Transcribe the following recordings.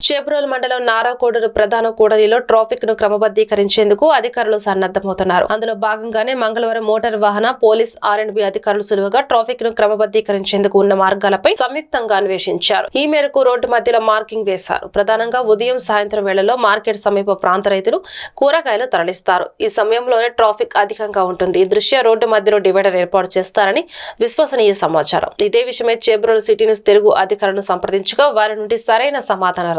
చేబ్రోలు మండలం నారాకోడూరు ప్రధాన కూడలిలో ట్రాఫిక్ను క్రమబద్ధీకరించేందుకు అధికారులు సన్నద్దమవుతున్నారు అందులో భాగంగానే మంగళవారం మోటార్ వాహన పోలీస్ ఆర్ అండ్ బి అధికారులు సులువుగా ట్రాఫిక్ను క్రమబద్ధీకరించేందుకు ఉన్న మార్గాలపై సంయుక్తంగా అన్వేషించారు. ఈ మేరకు రోడ్డు మధ్యలో మార్కింగ్ వేశారు. ప్రధానంగా ఉదయం సాయంత్రం వేళలో మార్కెట్ సమీప ప్రాంత రైతులు కూరగాయలు తరలిస్తారు. ఈ సమయంలోనే ట్రాఫిక్ అధికంగా ఉంటుంది. ఈ దృష్ట్యా రోడ్డు మధ్యలో డివైడర్ ఏర్పాటు చేస్తారని విశ్వసనీయ సమాచారం. ఇదే విషయమై చేబ్రోలు సిటీ న్యూస్ తెలుగు అధికారులను సంప్రదించగా వారి నుండి సరైన సమాధానం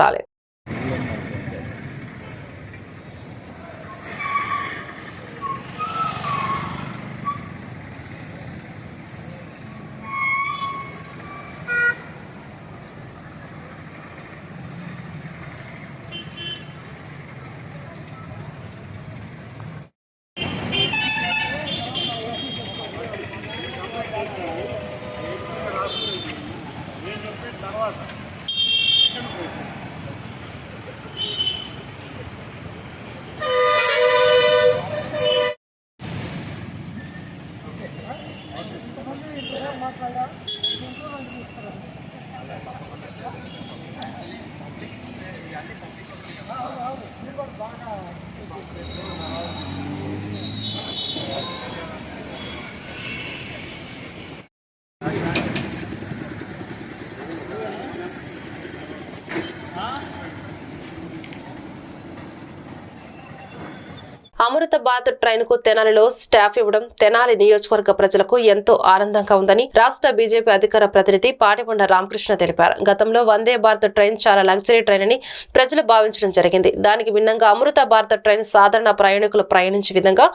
అమృత భారత్ ట్రైన్కు తెనాలిలో స్టాఫ్ ఇవ్వడం తెనాలి నియోజకవర్గ ప్రజలకు ఎంతో ఆనందంగా ఉందని రాష్ట్ర బీజేపీ అధికార ప్రతినిధి పాటికొండ రామకృష్ణ తెలిపారు. గతంలో వందే భారత్ ట్రైన్ చాలా లగ్జరీ ట్రైన్ అని ప్రజలు భావించడం జరిగింది. దానికి భిన్నంగా అమృత భారత ట్రైన్ సాధారణ ప్రయాణికులు ప్రయాణించే విధంగా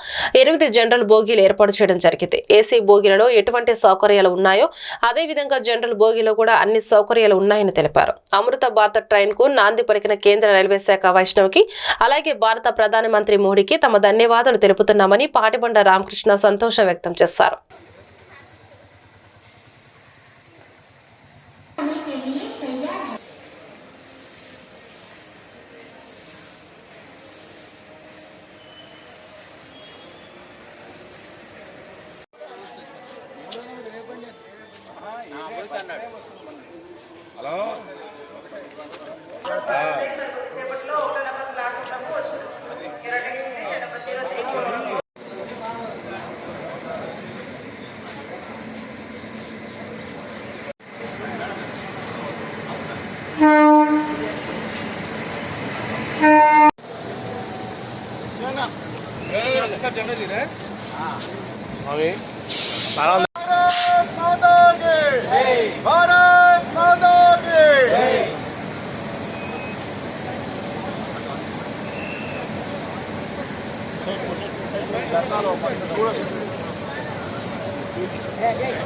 ఎనిమిది జనరల్ బోగీలు ఏర్పాటు చేయడం జరిగింది. ఏసీ బోగీలలో ఎటువంటి సౌకర్యాలు ఉన్నాయో అదే విధంగా జనరల్ బోగీలో కూడా అన్ని సౌకర్యాలు ఉన్నాయని తెలిపారు. అమృత భారత ట్రైన్కు నాంది పలికిన కేంద్ర రైల్వే శాఖ వైష్ణవ్కి అలాగే భారత ప్రధానమంత్రి మోడీకి తమ ధన్యవాదాలు తెలుపుతున్నామని పాటిబండ రామకృష్ణ సంతోషం వ్యక్తం చేశారు. Hey, hey.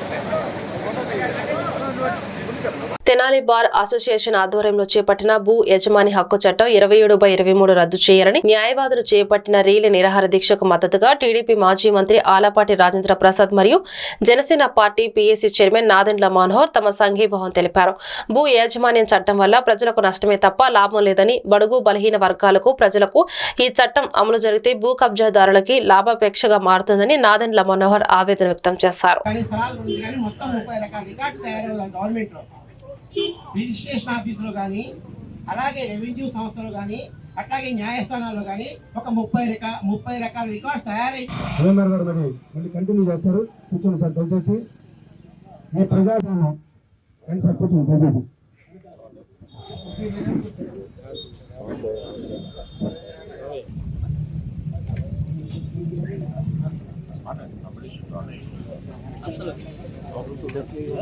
Tenali bar association ఆధ్వర్యంలో చేపట్టిన భూ యజమాని హక్కు చట్టం ఇరవై ఏడు బై ఇరవై మూడు రద్దు చేయాలని న్యాయవాదులు చేపట్టిన రీలి నిరాహార దీక్షకు మద్దతుగా టీడీపీ మాజీ మంత్రి ఆలపాటి రాజేంద్ర ప్రసాద్ మరియు Janasena party PAC chairman Nadendla Manohar తమ సంఘీభావం తెలిపారు. భూ యాజమాన్యం చట్టం వల్ల ప్రజలకు నష్టమే తప్ప లాభం లేదని బడుగు బలహీన వర్గాలకు ప్రజలకు ఈ చట్టం అమలు జరిగితే భూ కబ్జాదారులకి లాభాపేక్షగా మారుతుందని నాదెండ్ల మనోహర్ ఆవేదన వ్యక్తం చేశారు. రిజిస్ట్రేషన్ ఆఫీసులో కానీ అలాగే రెవెన్యూ సంస్థలో కానీ అట్లాగే న్యాయస్థానాల్లో కానీ ఒక ముప్పై రకా ముప్పై రకాల రికార్డ్స్ తయారై గారు మరి మళ్ళీ కంటిన్యూ చేస్తారు. కూర్చోండి సార్ దయచేసి. మీ ప్రజాస్వామ్యం. రండి సార్ కూర్చోండి దయచేసి.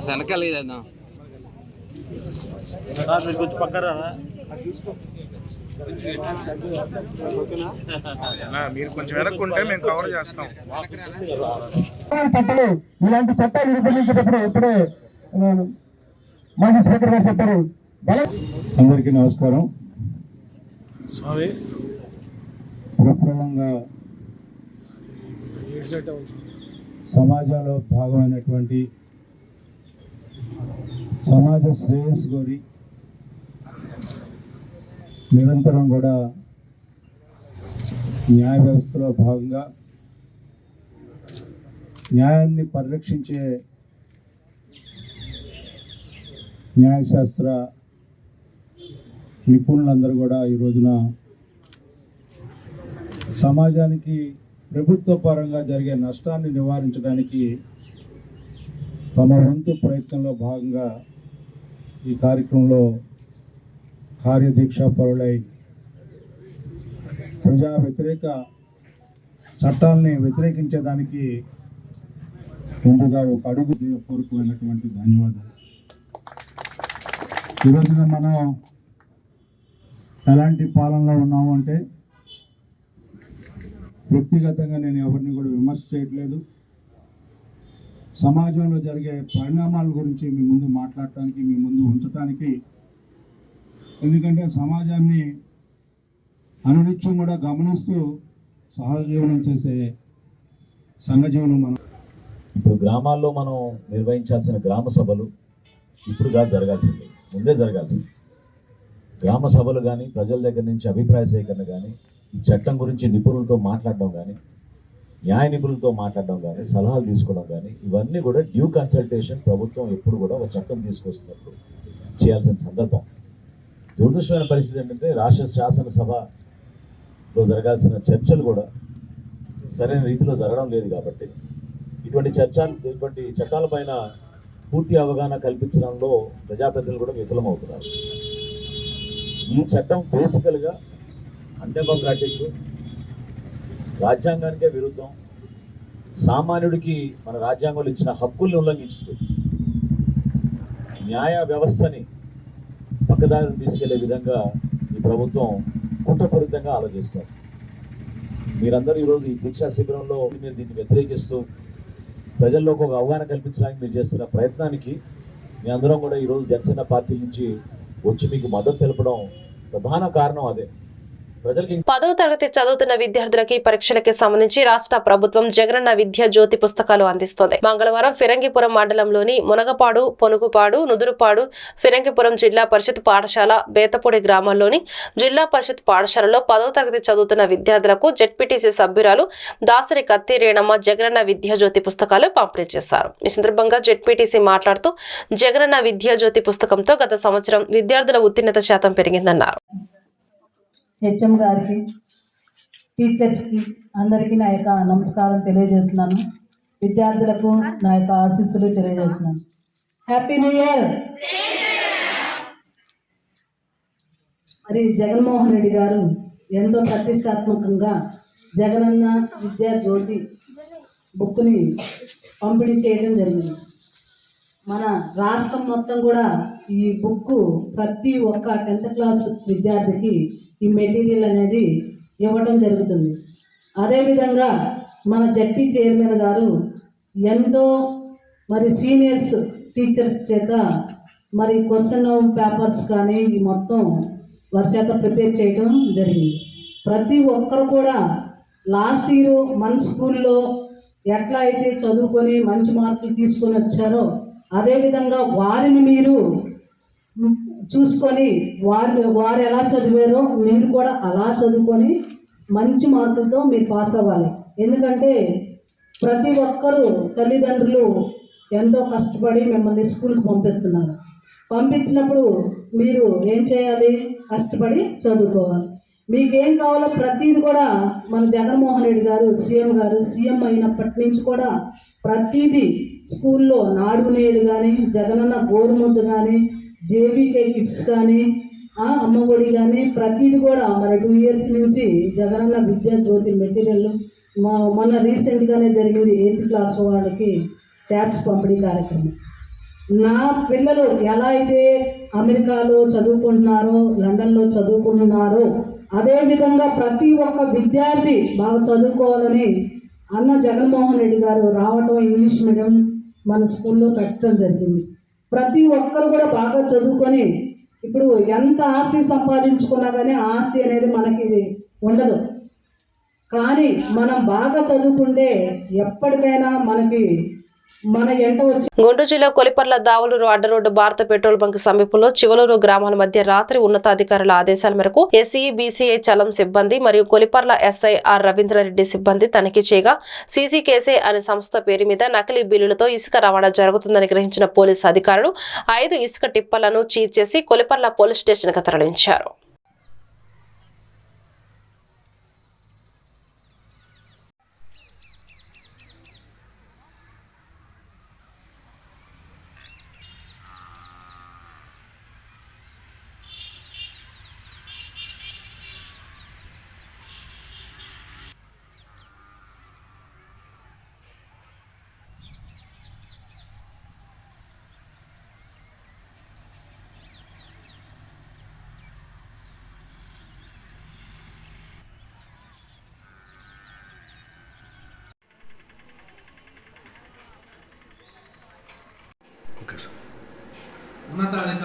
వెనకాల ఇదేద్దాం మీరు కొంచెం పక్కన మీరు కొంచెం వెనక్కుంటే మేము కవర్ చేస్తాం. చట్టాలు ఇలాంటి చట్టాలు రూపొందించేటప్పుడు ఇప్పుడే మాజీ స్పీకర్ గారు చెప్పారు. అందరికీ నమస్కారం. స్వామి. ప్రప్రదంగా సమాజంలో భాగమైనటువంటి సమాజ శ్రేయస్సు గోరి నిరంతరం కూడా న్యాయ వ్యవస్థలో భాగంగా న్యాయాన్ని పరిరక్షించే న్యాయశాస్త్ర నిపుణులందరూ కూడా ఈ రోజున సమాజానికి ప్రభుత్వ పరంగా జరిగే నష్టాన్ని నివారించడానికి తమ వంతు ప్రయత్నంలో భాగంగా ఈ కార్యక్రమంలో కార్యదీక్ష పరులై ప్రజా వ్యతిరేక చట్టాలని వ్యతిరేకించేదానికి ముందుగా ఒక అడుగు పూర్వకమైనటువంటి ధన్యవాదాలు. ఈ మనం ఎలాంటి పాలనలో ఉన్నాము అంటే వ్యక్తిగతంగా నేను ఎవరిని కూడా విమర్శ చేయట్లేదు. సమాజంలో జరిగే పరిణామాల గురించి మీ ముందు మాట్లాడటానికి మీ ముందు ఉంచడానికి ఎందుకంటే సమాజాన్ని అనునిత్యం కూడా గమనిస్తూ సహజీవనం చేసే సంఘజీవనం మనం. ఇప్పుడు గ్రామాల్లో మనం నిర్వహించాల్సిన గ్రామ సభలు ఇప్పుడు కాదు జరగాల్సింది ముందే జరగాల్సింది. గ్రామ సభలు కానీ ప్రజల దగ్గర నుంచి అభిప్రాయ సేకరణ కానీ ఈ చట్టం గురించి నిపుణులతో మాట్లాడడం కానీ న్యాయ నిపుణులతో మాట్లాడడం కానీ సలహాలు తీసుకోవడం కానీ ఇవన్నీ కూడా డ్యూ కన్సల్టేషన్ ప్రభుత్వం ఎప్పుడు కూడా ఒక చట్టం తీసుకొస్తున్నప్పుడు చేయాల్సిన సందర్భం. దురదృష్టమైన పరిస్థితి ఏంటంటే రాష్ట్ర శాసనసభలో జరగాల్సిన చర్చలు కూడా సరైన రీతిలో జరగడం లేదు కాబట్టి ఇటువంటి చర్చలు ఇటువంటి చట్టాలపైన పూర్తి అవగాహన కల్పించడంలో ప్రజాప్రతినిధులు కూడా విఫలమవుతున్నారు. ఈ చట్టం బేసికల్గా అన్డెమోక్రాటిక్ రాజ్యాంగానికే విరుద్ధం. సామాన్యుడికి మన రాజ్యాంగంలో ఇచ్చిన హక్కుల్ని ఉల్లంఘిస్తుంది న్యాయ వ్యవస్థని పక్కదారిని తీసుకెళ్ళే విధంగా ఈ ప్రభుత్వం కుట్రపరితంగా ఆలోచిస్తారు మీరందరూ ఈరోజు ఈ దీక్షా శిబిరంలో మీరు దీన్ని వ్యతిరేకిస్తూ ప్రజల్లోకి ఒక అవగాహన కల్పించడానికి మీరు చేస్తున్న ప్రయత్నానికి మీ అందరం కూడా ఈరోజు జనసేన పార్టీ నుంచి వచ్చి మీకు మద్దతు తెలపడం ప్రధాన కారణం అదే. పదవ తరగతి చదువుతున్న విద్యార్థులకి పరీక్షలకి సంబంధించి రాష్ట్ర ప్రభుత్వం జగనన్న విద్యా జ్యోతి పుస్తకాలు అందిస్తోంది. మంగళవారం ఫిరంగిపురం మండలంలోని మునగపాడు పొనుగుపాడు నుదురుపాడు ఫిరంగిపురం జిల్లా పరిషత్ పాఠశాల బేతపూడి గ్రామంలోని జిల్లా పరిషత్ పాఠశాలలో పదవ తరగతి చదువుతున్న విద్యార్థులకు జెడ్పీటీసీ సభ్యురాలు దాసరి కత్తి రేణమ్మ జగనన్న విద్యా జ్యోతి పుస్తకాలు పంపిణీ చేశారు. ఈ సందర్భంగా జెడ్పీటీసీ మాట్లాడుతూ జగనన్న విద్యా జ్యోతి పుస్తకంతో గత సంవత్సరం విద్యార్థుల ఉత్తీర్ణత శాతం పెరిగిందన్నారు. హెచ్ఎం గారికి టీచర్స్కి అందరికీ నా యొక్క నమస్కారం తెలియజేస్తున్నాను. విద్యార్థులకు నా యొక్క ఆశీస్సులు తెలియజేస్తున్నాను. హ్యాపీ న్యూ ఇయర్ మరి జగన్మోహన్ రెడ్డి గారు ఎంతో ప్రతిష్టాత్మకంగా జగనన్న విద్యా జ్యోతి బుక్ని పంపిణీ చేయడం జరిగింది. మన రాష్ట్రం మొత్తం కూడా ఈ బుక్ ప్రతి ఒక్క టెన్త్ క్లాస్ విద్యార్థికి ఈ మెటీరియల్ అనేది ఇవ్వటం జరుగుతుంది. అదేవిధంగా మన జడ్పీ చైర్మన్ గారు ఎంతో మరి సీనియర్స్ టీచర్స్ చేత మరి క్వశ్చన్ పేపర్స్ కానీ ఈ మొత్తం వారి చేత ప్రిపేర్ చేయడం జరిగింది. ప్రతి ఒక్కరు కూడా లాస్ట్ ఇయర్ మన స్కూల్లో ఎట్లా అయితే చదువుకొని మంచి మార్కులు తీసుకొని వచ్చారో అదేవిధంగా వారిని మీరు చూసుకొని వారు వారు ఎలా చదివారో మీరు కూడా అలా చదువుకొని మంచి మార్కులతో మీరు పాస్ అవ్వాలి. ఎందుకంటే ప్రతి ఒక్కరూ తల్లిదండ్రులు ఎంతో కష్టపడి మిమ్మల్ని స్కూల్కి పంపిస్తున్నారు. పంపించినప్పుడు మీరు ఏం చేయాలి? కష్టపడి చదువుకోవాలి. మీకేం కావాలో ప్రతిది కూడా మన జగన్మోహన్ రెడ్డి గారు సీఎం గారు సీఎం అయినప్పటి నుంచి కూడా ప్రతిదీ స్కూల్లో నాడు నేడు కానీ జగనన్న గోరుముద్దు కానీ జేబీకే కిట్స్ కానీ అమ్మఒడి కానీ ప్రతిది కూడా మరి టూ ఇయర్స్ నుంచి జగనన్న విద్యా జ్యోతి మెటీరియల్ మా మొన్న రీసెంట్గానే జరిగింది ఎయిత్ క్లాస్ వాళ్ళకి ట్యాబ్స్ పంపిణీ కార్యక్రమం. నా పిల్లలు ఎలా అయితే అమెరికాలో చదువుకుంటున్నారో లండన్లో చదువుకుంటున్నారో అదే విధంగా ప్రతి ఒక్క విద్యార్థి బాగా చదువుకోవాలని అన్న జగన్మోహన్ రెడ్డి గారు రావటం ఇంగ్లీష్ మీడియం మన స్కూల్లో పెట్టడం జరిగింది. ప్రతి ఒక్కరు కూడా బాగా చదువుకొని ఇప్పుడు ఎంత ఆస్తి సంపాదించుకున్నా కానీ ఆస్తి అనేది మనకి ఉండదు. కానీ మనం బాగా చదువుకుంటే ఎప్పటికైనా మనకి గుంటూరు జిల్లా కొలిపర్ల దావులూరు అడ్డ రోడ్డు భారత పెట్రోల్ బంక్ సమీపంలో చివలూరు గ్రామాల మధ్య రాత్రి ఉన్నతాధికారుల ఆదేశాల మేరకు ఎస్ఈ బీసీఐ చలం సిబ్బంది మరియు కొలిపర్ల ఎస్ఐఆర్ రవీంద్రారెడ్డి సిబ్బంది తనిఖీ చేయగా సీసీ కేసే అనే సంస్థ పేరు మీద నకిలీ బిల్లులతో ఇసుక రవాణా జరుగుతుందని గ్రహించిన పోలీసు అధికారులు ఐదు ఇసుక టిప్పలను చీజ్ చేసి కొలిపర్ల పోలీస్ స్టేషన్కు తరలించారు.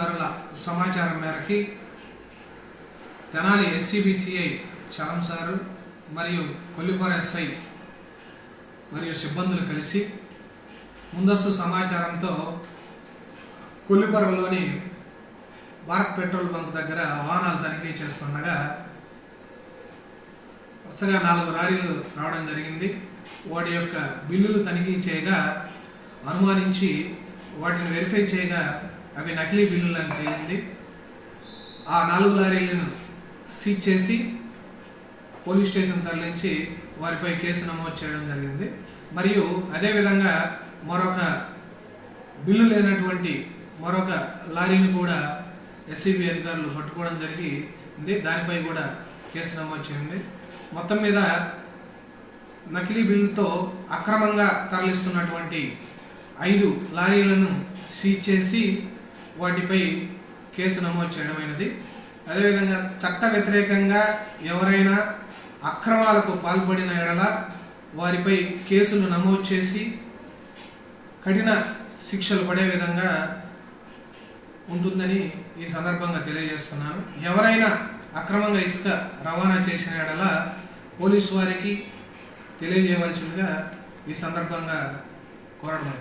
ఉన్నతాధికారుల సమాచారం మేరకి తెనాలి ఎస్సీబీసీఐ చలం సారు మరియు కొల్లిపర ఎస్ఐ మరియు సిబ్బందులు కలిసి ముందస్తు సమాచారంతో కొల్లిపరలోని భారత్ పెట్రోల్ బంక్ దగ్గర వాహనాలు తనిఖీ చేస్తుండగా వరుసగా నాలుగు లారీలు రావడం జరిగింది. వాటి యొక్క బిల్లులు తనిఖీ చేయగా అనుమానించి వాటిని వెరిఫై చేయగా అవి నకిలీ బిల్లులు అని తేలింది. ఆ నాలుగు లారీలను సీజ్ చేసి పోలీస్ స్టేషన్ తరలించి వారిపై కేసు నమోదు చేయడం జరిగింది. మరియు అదేవిధంగా మరొక బిల్లు లేనటువంటి మరొక లారీని కూడా ఎస్సీబీ అధికారులు పట్టుకోవడం జరిగింది. దానిపై కూడా కేసు నమోదు చేయండి. మొత్తం మీద నకిలీ బిల్లుతో అక్రమంగా తరలిస్తున్నటువంటి ఐదు లారీలను సీజ్ చేసి వాటిపై కేసు నమోదు చేయడమైనది అదేవిధంగా చట్ట వ్యతిరేకంగా ఎవరైనా అక్రమాలకు పాల్పడిన ఎడల వారిపై కేసులు నమోదు చేసి కఠిన శిక్షలు పడే విధంగా ఉంటుందని ఈ సందర్భంగా తెలియజేస్తున్నాను. ఎవరైనా అక్రమంగా ఇసుక రవాణా చేసిన ఎడల పోలీసు వారికి తెలియజేయవలసిందిగా ఈ సందర్భంగా కోరడం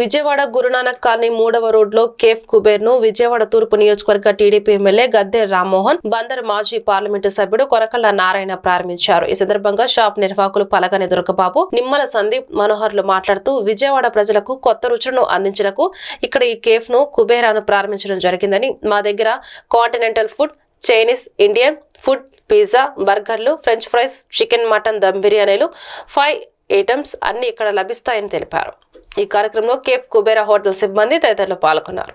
విజయవాడ గురునానక్ కాలనీ మూడవ రోడ్లో కేఫ్ కుబేర్ను విజయవాడ తూర్పు నియోజకవర్గ టీడీపీ ఎమ్మెల్యే గద్దె రామ్మోహన్ బందర్ మాజీ పార్లమెంటు సభ్యుడు కొనకళ్ళ నారాయణ ప్రారంభించారు. ఈ సందర్భంగా షాప్ నిర్వాహకులు పలగని దుర్గబాబు నిమ్మల సందీప్ మనోహర్లు మాట్లాడుతూ విజయవాడ ప్రజలకు కొత్త రుచులను అందించడకు ఇక్కడ ఈ కేఫ్ను కుబేరాను ప్రారంభించడం జరిగిందని మా దగ్గర continental food Chinese Indian food pizza బర్గర్లు French fries chicken mutton dum బిర్యానీలు ఫైవ్ ఐటమ్స్ అన్ని ఇక్కడ లభిస్తాయని తెలిపారు. ఈ కార్యక్రమంలో కేఫ్ కుబేరా హోటల్ సిబ్బంది తదితరులు పాల్గొన్నారు.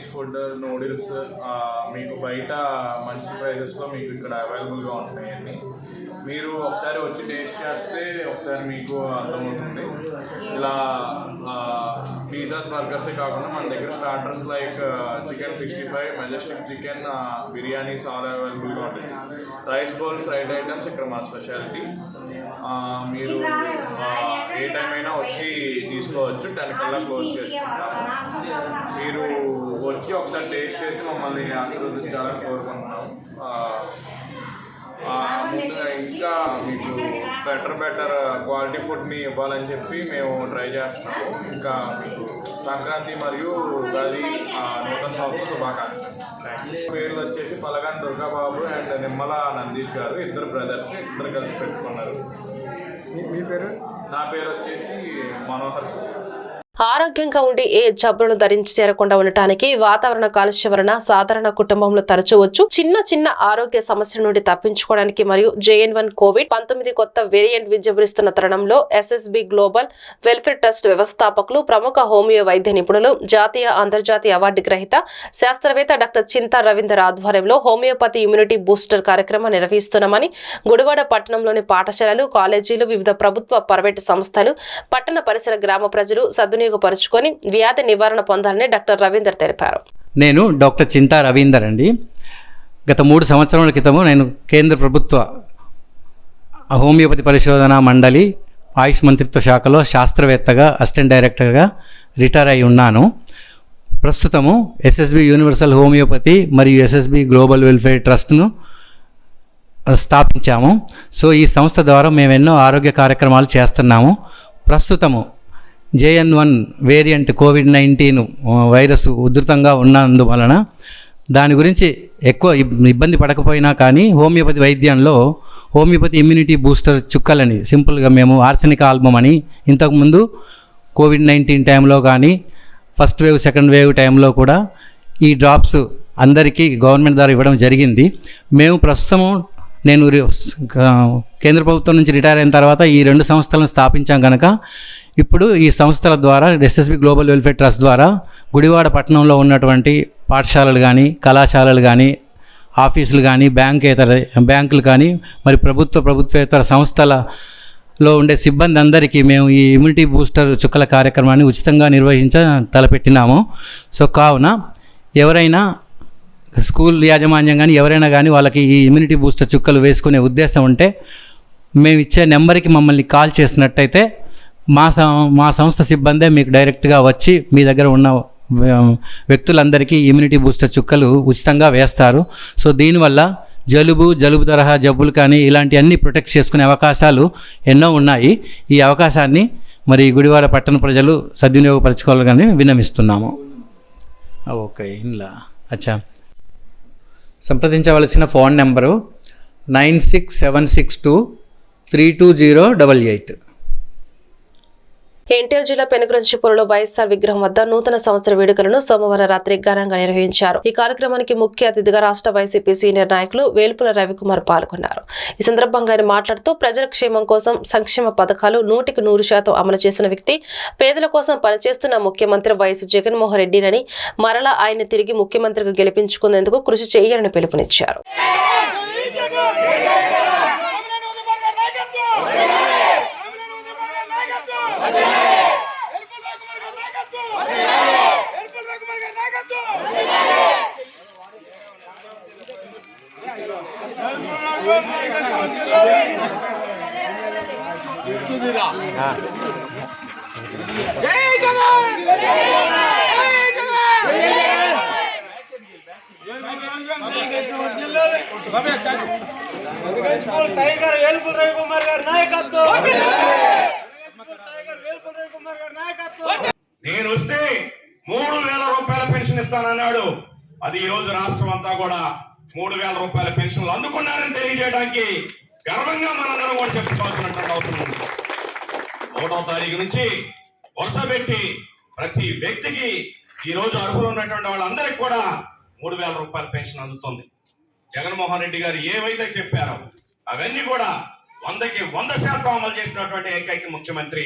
చైనీస్ ఫుడ్ నూడిల్స్ మీకు బయట మంచి ప్రైజెస్లో మీకు ఇక్కడ అవైలబుల్గా ఉంటాయండి మీరు ఒకసారి వచ్చి టేస్ట్ చేస్తే ఒకసారి మీకు అర్థమవుతుంది. ఇలా పిజ్జాస్ బర్గర్సే కాకుండా మన దగ్గర starters like chicken sixty five majestic chicken biryanis all అవైలబుల్గా ఉంటాయి. రైస్ బౌల్స్ రైడ్ ఐటమ్స్ ఇక్కడ మా స్పెషాలిటీ మీరు ఏ టైం అయినా వచ్చి తీసుకోవచ్చు. టెన్ కల్లా క్లోజ్ చేసుకుంటాము. మీరు వచ్చి ఒకసారి టేస్ట్ చేసి మమ్మల్ని ఆశీర్వదించాలని ఆ, ముందుగా ఇంకా మీకు బెటర్ బెటర్ క్వాలిటీ ఫుడ్ని ఇవ్వాలని చెప్పి మేము ట్రై చేస్తున్నాము. ఇంకా మీకు సంక్రాంతి మరియు ఉగాది నూతన సంవత్సర శుభాకాంక్షలు. పేర్లు వచ్చేసి పలగాని దుర్గాబాబు అండ్ నిమ్మల నందీష్ గారు. ఇద్దరు బ్రదర్స్ ఇద్దరు కలిసి పెట్టుకున్నారు. మీ పేరు? నా పేరు వచ్చేసి మనోహర్ సింగ్ ఆరోగ్యంగా ఉండి ఏ జబ్బులను ధరించి చేరకుండా ఉండటానికి వాతావరణ కాలుష్య వలన సాధారణ కుటుంబంలో తరచవచ్చు చిన్న చిన్న ఆరోగ్య సమస్యల నుండి తప్పించుకోవడానికి మరియు జేఎన్ వన్ కోవిడ్ పంతొమ్మిది కొత్త వేరియంట్ విజృంభిస్తున్న తరుణంలో ఎస్ఎస్బి గ్లోబల్ వెల్ఫేర్ ట్రస్ట్ వ్యవస్థాపకులు ప్రముఖ హోమియో వైద్య నిపుణులు జాతీయ అంతర్జాతీయ అవార్డు గ్రహీత శాస్త్రవేత్త డాక్టర్ చింతా రవీందర్ ఆధ్వర్యంలో హోమియోపతి ఇమ్యూనిటీ బూస్టర్ కార్యక్రమం నిర్వహిస్తున్నామని గుడివాడ పట్టణంలోని పాఠశాలలు కాలేజీలు వివిధ ప్రభుత్వ ప్రైవేటు సంస్థలు పట్టణ పరిసర గ్రామ ప్రజలు సద్వినియోగపరుచుకొని వ్యాధి నివారణ పొందాలని డాక్టర్ రవీందర్ తెలిపారు. నేను డాక్టర్ చింతా రవీందర్ అండి. గత మూడు సంవత్సరాల క్రితము నేను కేంద్ర ప్రభుత్వ హోమియోపతి పరిశోధన మండలి ఆయుష్ మంత్రిత్వ శాఖలో శాస్త్రవేత్తగా అసిస్టెంట్ డైరెక్టర్గా రిటైర్ అయి ఉన్నాను. ప్రస్తుతము ఎస్ఎస్బి యూనివర్సల్ హోమియోపతి మరియు ఎస్ఎస్బి గ్లోబల్ వెల్ఫేర్ ట్రస్ట్ను స్థాపించాము. సో ఈ సంస్థ ద్వారా మేము ఎన్నో ఆరోగ్య కార్యక్రమాలు చేస్తున్నాము. ప్రస్తుతము JN one variant covid nineteen virus ఉధృతంగా ఉన్నందువలన దాని గురించి ఎక్కువ ఇబ్- ఇబ్బంది పడకపోయినా కానీ హోమియోపతి వైద్యంలో హోమియోపతి ఇమ్యూనిటీ బూస్టర్ చుక్కలని సింపుల్గా మేము ఆర్సెనిక్ ఆల్బమ్ అని ఇంతకుముందు కోవిడ్ నైన్టీన్ టైంలో కానీ ఫస్ట్ వేవ్ సెకండ్ వేవ్ టైంలో కూడా ఈ డ్రాప్స్ అందరికీ గవర్నమెంట్ ద్వారా ఇవ్వడం జరిగింది. మేము ప్రస్తుతం నేను కేంద్ర ప్రభుత్వం నుంచి రిటైర్ అయిన తర్వాత ఈ రెండు సంస్థలను స్థాపించాం కనుక ఇప్పుడు ఈ సంస్థల ద్వారా ఎస్ఎస్బి గ్లోబల్ వెల్ఫేర్ ట్రస్ట్ ద్వారా గుడివాడ పట్టణంలో ఉన్నటువంటి పాఠశాలలు కానీ కళాశాలలు కానీ ఆఫీసులు కానీ బ్యాంకేతర బ్యాంకులు కానీ మరి ప్రభుత్వ ప్రభుత్వేతర సంస్థలలో ఉండే సిబ్బంది అందరికీ మేము ఈ ఇమ్యూనిటీ బూస్టర్ చుక్కల కార్యక్రమాన్ని ఉచితంగా నిర్వహించ తలపెట్టినాము. సో కావున ఎవరైనా స్కూల్ యాజమాన్యం కానీ ఎవరైనా కానీ వాళ్ళకి ఈ ఇమ్యూనిటీ బూస్టర్ చుక్కలు వేసుకునే ఉద్దేశం ఉంటే మేము ఇచ్చే నెంబర్కి మమ్మల్ని కాల్ చేసినట్టయితే మా మా సంస్థ సిబ్బందే మీకు డైరెక్ట్గా వచ్చి మీ దగ్గర ఉన్న వ్యక్తులందరికీ ఇమ్యూనిటీ బూస్టర్ చుక్కలు ఉచితంగా వేస్తారు. సో దీనివల్ల జలుబు జలుబు తరహా జబ్బులు కానీ ఇలాంటివన్నీ ప్రొటెక్ట్ చేసుకునే అవకాశాలు ఎన్నో ఉన్నాయి. ఈ అవకాశాన్ని మరి గుడివాడ పట్టణ ప్రజలు సద్వినియోగపరచుకోవాలని విన్నమిస్తున్నాము ఓకే ఇలా అచ్చా. సంప్రదించవలసిన phone number nine six seven six two three two zero double eight. NTR జిల్లా పెనుగురంచిపురంలో వైఎస్ఆర్ విగ్రహం వద్ద నూతన సంవత్సర వేడుకలను సోమవారం రాత్రి ఘనంగా నిర్వహించారు. ఈ కార్యక్రమానికి ముఖ్య అతిథిగా రాష్ట్ర వైసీపీ సీనియర్ నాయకులు వేల్పుల రవికుమార్ పాల్గొన్నారు. ఈ సందర్భంగా ఆయన మాట్లాడుతూ ప్రజల క్షేమం కోసం సంక్షేమ పథకాలు నూటికి నూరు శాతం అమలు చేసిన వ్యక్తి పేదల కోసం పనిచేస్తున్న ముఖ్యమంత్రి వైఎస్ జగన్మోహన్ రెడ్డినని మరలా ఆయన తిరిగి ముఖ్యమంత్రిగా గెలిపించుకునేందుకు కృషి చేయాలని పిలుపునిచ్చారు టైగర్ వేలుపుల రవికుమార్ గారి నాయకత్వం టైగర్ వేలుపుల రవికుమార్ గారి నాయకత్వం నేను వస్తే మూడు వేల రూపాయల పెన్షన్ ఇస్తానన్నాడు అది ఈ రోజు రాష్ట్రం అంతా కూడా మూడు వేల రూపాయల పెన్షన్లు అందుకున్నారని తెలియజేయడానికి గర్వంగా మనందరం కూడా చెప్పుకోవాల్సినటువంటి అవసరం ఉంది. ఒకటో తారీఖు నుంచి వరుస పెట్టి ప్రతి వ్యక్తికి ఈ రోజు అర్హులు ఉన్నటువంటి వాళ్ళందరికీ కూడా మూడు వేల రూపాయల పెన్షన్ అందుతుంది. జగన్మోహన్ రెడ్డి గారు ఏవైతే చెప్పారో అవన్నీ కూడా వందకి వంద శాతం అమలు చేసినటువంటి ఏకైక ముఖ్యమంత్రి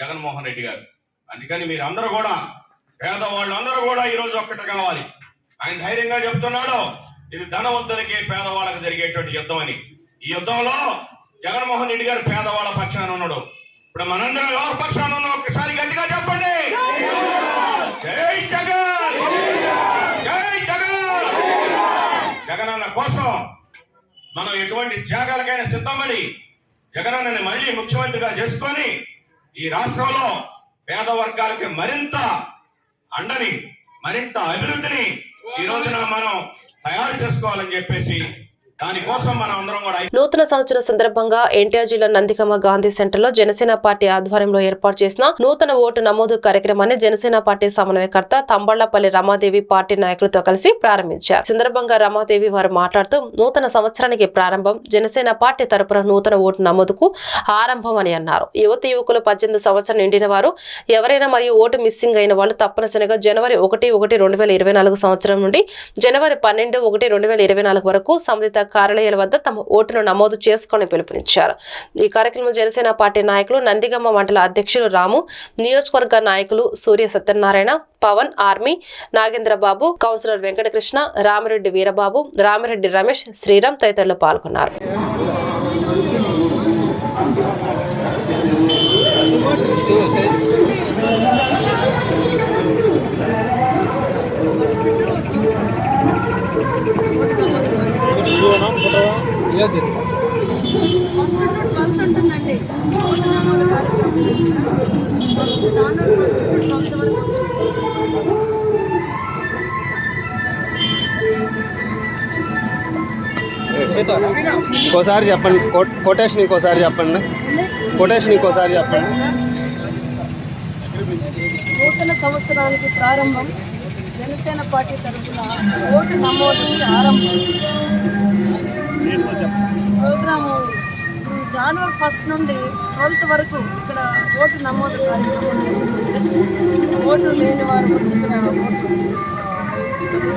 జగన్మోహన్ రెడ్డి గారు. అందుకని మీరు అందరూ కూడా పేదవాళ్ళు అందరూ కూడా ఈరోజు ఒక్కటి కావాలి. ఆయన ధైర్యంగా చెప్తున్నాడు ఇది ధనవంతులకి పేదవాళ్ళకి జరిగేటువంటి యుద్ధం అని ఈ యుద్ధంలో జగన్మోహన్ రెడ్డి గారు పేదవాళ్ళ పక్షాన ఉన్నాడు. ఇప్పుడు మనందరం ఎవరి పక్షాన ఉన్నాం ఒక్కసారి గట్టిగా చెప్పండి. జై జగన్! జై జగన్! జగనన్న కోసం మనం ఎటువంటి త్యాగాలకైనా సిద్ధపడి జగనన్నని మళ్ళీ ముఖ్యమంత్రిగా చేసుకొని ఈ రాష్ట్రంలో పేద వర్గాలకి మరింత అండని మరింత అభివృద్ధిని ఈ రోజున మనం తయారు చేసుకోవాలని చెప్పేసి నూతన సంవత్సరం సందర్భంగా ఎన్టీఆర్ జిల్లా నందికమ్మ గాంధీ సెంటర్లో జనసేన పార్టీ ఆధ్వర్యంలో ఏర్పాటు చేసిన నూతన ఓటు నమోదు కార్యక్రమాన్ని జనసేన పార్టీ సమన్వయకర్త తంబళ్ళపల్లి రమాదేవి పార్టీ నాయకులతో కలిసి ప్రారంభించారు. సందర్భంగా రమాదేవి వారు మాట్లాడుతూ నూతన సంవత్సరానికి ప్రారంభం జనసేన పార్టీ తరపున నూతన ఓటు నమోదుకు ఆరంభం అని అన్నారు. యువతి యువకులు పద్దెనిమిది సంవత్సరం నిండిన వారు ఎవరైనా మరియు ఓటు మిస్సింగ్ అయిన వాళ్ళు తప్పనిసరిగా జనవరి ఒకటి ఒకటి రెండు వేల ఇరవై నాలుగు సంవత్సరం నుండి జనవరి పన్నెండు ఒకటి రెండు వేల ఇరవై నాలుగు వరకు సంబంధిత కార్యాలయాల వద్ద తమ ఓటును నమోదు చేసుకొని పిలుపునిచ్చారు. ఈ కార్యక్రమంలో జనసేన పార్టీ నాయకులు నందిగమ్మ మండల అధ్యక్షులు రాము నియోజకవర్గ నాయకులు సూర్య సత్యనారాయణ పవన్ ఆర్మీ నాగేంద్రబాబు కౌన్సిలర్ వెంకటకృష్ణ రామిరెడ్డి వీరబాబు రామిరెడ్డి రమేష్ శ్రీరామ్ తదితరులు పాల్గొన్నారు. ఫస్ట్ ట్వెల్త్ ఉంటుందండి. ఓటు నమోదు కార్యక్రమం ఫస్ట్ జనవరి ఫస్ట్ ట్వెల్త్ వరకు ఇంకోసారి చెప్పండి. కొటేషన్ ఇంకోసారి చెప్పండి. కొటేషన్ ఇంకోసారి చెప్పండి. నూతన సంవత్సరానికి ప్రారంభం జనసేన పార్టీ తరఫున ఓటు నమోదుకి ఆరంభం. ప్రోగ్రాము జనవరి ఫస్ట్ నుండి ట్వెల్త్ వరకు ఇక్కడ ఓటు నమోదు కార్యక్రమం ఓటు లేని వారు వచ్చి ఇక్కడ ఓటు వేయించుకొని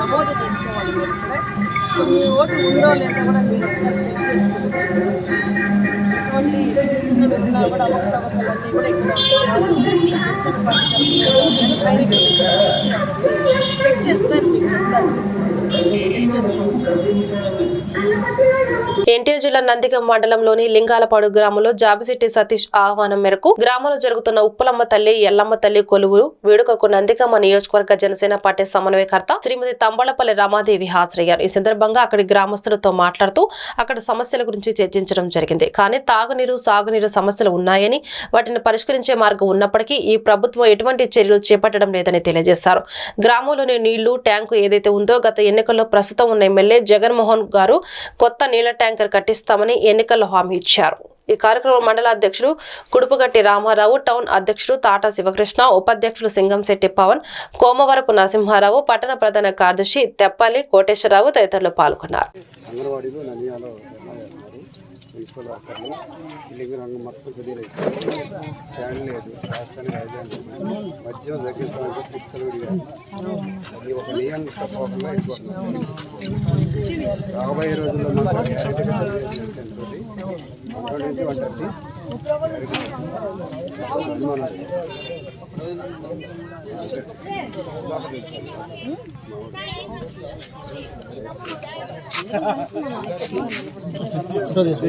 నమోదు చేసుకోవాలి మీరు ఇక్కడ సో మీ ఓటు ఉందో లేదో కూడా మీరు ఒకసారి చెక్ చేసుకోవచ్చు ఇటువంటి చిన్న చిన్న ఉన్నా కూడా అవకతవకలన్నీ కూడా ఇక్కడ సైనికులు చెక్ చేస్తారు మీకు చెప్తారు చెక్ చేసుకోవచ్చు ఎన్టీఆర్ జిల్లా నందిగం మండలంలోని లింగాలపాడు గ్రామంలో జాబిశెట్టి సతీష్ ఆహ్వానం మేరకు గ్రామంలో జరుగుతున్న ఉప్పలమ్మ తల్లి ఎల్లమ్మ తల్లి కొలువులు వేడుకకు నందిగమ్మ నియోజకవర్గ జనసేన పార్టీ సమన్వయకర్త శ్రీమతి తంబళపల్లి రమాదేవి హాజరయ్యారు. ఈ సందర్భంగా అక్కడి గ్రామస్తులతో మాట్లాడుతూ అక్కడ సమస్యల గురించి చర్చించడం జరిగింది. కానీ తాగునీరు సాగునీరు సమస్యలు ఉన్నాయని వాటిని పరిష్కరించే మార్గం ఉన్నప్పటికీ ఈ ప్రభుత్వం ఎటువంటి చర్యలు చేపట్టడం లేదని తెలియజేశారు. గ్రామంలోని నీళ్ళు ట్యాంకు ఏదైతే ఉందో గత ఎన్నికల్లో ప్రస్తుతం ఉన్న ఎమ్మెల్యే జగన్మోహన్ గారు కొత్త నీళ్ళ ట్యాంకర్ కట్టిస్తామని ఎన్నికల్లో హామీ ఇచ్చారు. ఈ కార్యక్రమం మండల అధ్యక్షుడు కుడుపుగట్టి రామారావు టౌన్ అధ్యక్షుడు తాటా శివకృష్ణ ఉపాధ్యక్షుడు సింగంశెట్టి పవన్ కోమవరపు నరసింహారావు పట్టణ ప్రధాన కార్యదర్శి తెప్పల్లి కోటేశ్వరరావు తదితరులు పాల్గొన్నారు. మున్సిపల్ వర్కర్లు లింగ రంగం మొత్తం కొద్దిగా శాండ్ లేదు. రాష్ట్రానికి రాజధాని మద్యం తగ్గించడానికి ఫిక్సల్ ఈ ఒక నియమం తప్పకుండా అయిపోతుంది. రాబోయే రోజుల్లో మాకు చారిటబుల్ ఆర్గనైజేషన్స్ ఉంటుంది అందులో నుంచి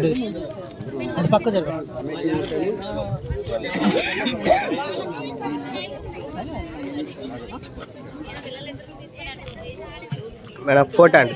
వంటది మేడం ఫోటో అండి.